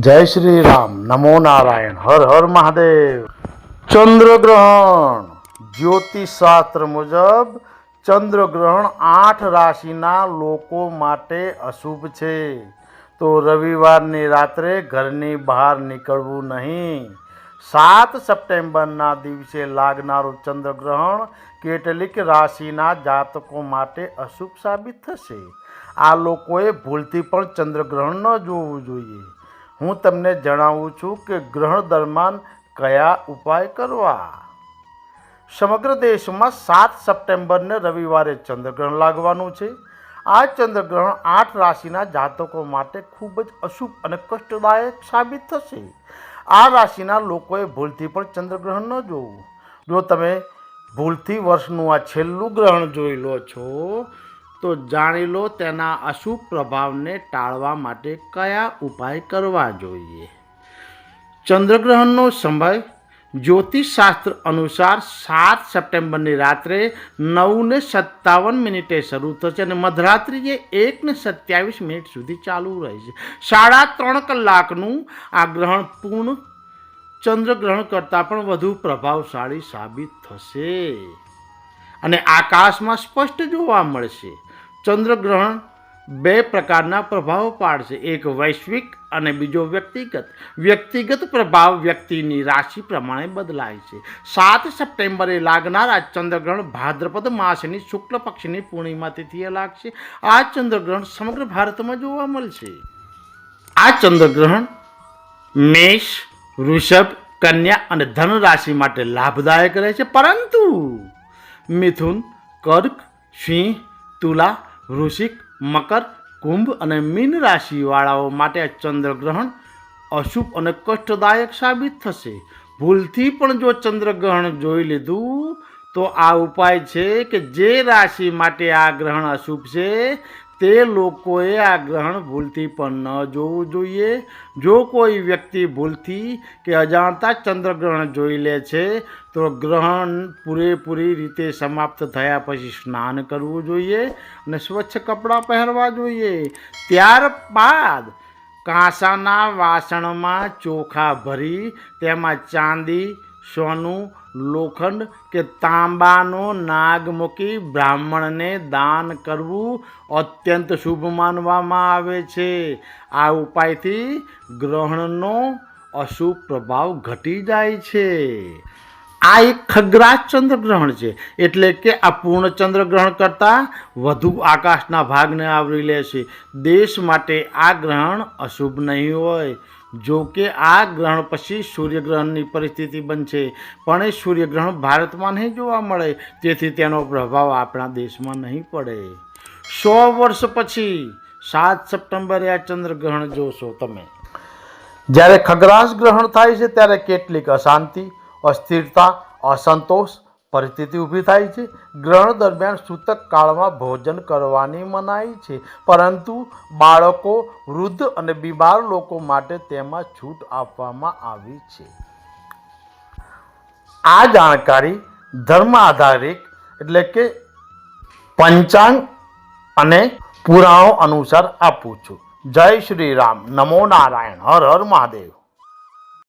જય શ્રી રામ નમો નારાયણ. હર હર મહાદેવ. ચંદ્રગ્રહણ. જ્યોતિષશાસ્ત્ર મુજબ ચંદ્રગ્રહણ આઠ રાશિના લોકો માટે અશુભ છે. તો રવિવારની રાત્રે ઘરની બહાર નીકળવું નહીં. સાત સપ્ટેમ્બરના દિવસે લાગનારું ચંદ્રગ્રહણ કેટલીક રાશિના જાતકો માટે અશુભ સાબિત થશે. આ લોકોએ ભૂલથી પણ ચંદ્રગ્રહણ ન જોવું જોઈએ. હું તમને જણાવું છું કે ગ્રહણ દરમિયાન કયા ઉપાય કરવા? સમગ્ર દેશમાં સાત સપ્ટેમ્બરને રવિવારે ચંદ્રગ્રહણ લાગવાનું છે. આ ચંદ્રગ્રહણ આઠ રાશિના જાતકો માટે ખૂબ જ અશુભ અને કષ્ટદાયક સાબિત થશે. આ રાશિના લોકોએ ભૂલથી પણ ચંદ્રગ્રહણ ન જોવું. જો તમે ભૂલથી વર્ષનું આ છેલ્લું ગ્રહણ જોઈ લો છો તો જાણી લો તેના અશુભ પ્રભાવને ટાળવા માટે કયા ઉપાય કરવા જોઈએ. ચંદ્રગ્રહણનો સમય, જ્યોતિષશાસ્ત્ર અનુસાર સાત સપ્ટેમ્બરની રાત્રે નવને સત્તાવન મિનિટે શરૂ થશે અને મધરાત્રિએ એકને સત્યાવીસ મિનિટ સુધી ચાલુ રહેશે. સાડા ત્રણ કલાકનું આ ગ્રહણ પૂર્ણ ચંદ્રગ્રહણ કરતાં પણ વધુ પ્રભાવશાળી સાબિત થશે. અને આકાશમાં સ્પષ્ટ જોવા મળશે. ચંદ્રગ્રહણ બે પ્રકારના પ્રભાવ પાડશે. એક વૈશ્વિક અને બીજો વ્યક્તિગત. વ્યક્તિગત પ્રભાવ વ્યક્તિની રાશિ પ્રમાણે બદલાય છે. સાત સપ્ટેમ્બરે લાગનાર ચંદ્રગ્રહણ ભાદ્રપદ માસની શુક્લ પક્ષની પૂર્ણિમા તિથિએ લાગશે. આ ચંદ્રગ્રહણ સમગ્ર ભારતમાં જોવા મળશે. આ ચંદ્રગ્રહણ મેષ, વૃષભ, કન્યા અને ધન રાશિ માટે લાભદાયક રહે છે પરંતુ મિથુન, કર્ક, સિંહ, તુલા વૃશ્ચિક, મકર, કુંભ અને મીન રાશિવાળાઓ માટે ચંદ્રગ્રહણ અશુભ અને કષ્ટદાયક સાબિત થશે. ભૂલથી પણ જો ચંદ્રગ્રહણ જોઈ લીધું, તો આ ઉપાય છે કે જે રાશિ માટે આ ગ્રહણ અશુભ છે તે લોકોએ આ ગ્રહણ ભૂલથી પણ ન જોવું જોઈએ. જો કોઈ વ્યક્તિ ભૂલથી કે અજાણતા ચંદ્રગ્રહણ જોઈ લે છે, તો ગ્રહણ પૂરેપૂરી રીતે સમાપ્ત થયા પછી સ્નાન કરવું જોઈએ અને સ્વચ્છ કપડાં પહેરવા જોઈએ. ત્યારબાદ કાંસાના વાસણમાં ચોખા ભરી, તેમાં ચાંદી સોનું લોખંડ કે તાંબાનો નાગ મૂકી બ્રાહ્મણને દાન કરવું અત્યંત શુભ માનવામાં આવે છે. આ ઉપાયથી ગ્રહણનો અશુભ પ્રભાવ ઘટી જાય છે. આ એક ખગ્રાસ ચંદ્રગ્રહણ છે, એટલે કે આ પૂર્ણ ચંદ્રગ્રહણ કરતાં વધુ આકાશના ભાગને આવરી લે છે. દેશ માટે આ ગ્રહણ અશુભ નહીં હોય. જો કે આ ગ્રહણ પછી સૂર્યગ્રહણની પરિસ્થિતિ બનશે. પણ એ સૂર્યગ્રહણ ભારતમાં નહીં જોવા મળે. તેથી તેનો પ્રભાવ આપણા દેશમાં નહીં પડે. સો વર્ષ પછી સાત સપ્ટેમ્બરે આ ચંદ્રગ્રહણ જોશો તમે. જ્યારે ખગરાશ ગ્રહણ થાય છે, ત્યારે કેટલીક અશાંતિ, અસ્થિરતા, અસંતોષ પરિસ્થિતિ ઊભી થાય છે. ગ્રહણ દરમિયાન સૂતક કાળમાં ભોજન કરવાની મનાઈ છે. પરંતુ બાળકો, વૃદ્ધ અને બીમાર લોકો માટે તેમાં છૂટ આપવામાં આવી છે. આ જાણકારી ધર્મ આધારિત એટલે કે પંચાંગ અને પુરાણો અનુસાર આપું છું. જય શ્રી રામ. નમો નારાયણ. હર હર મહાદેવ.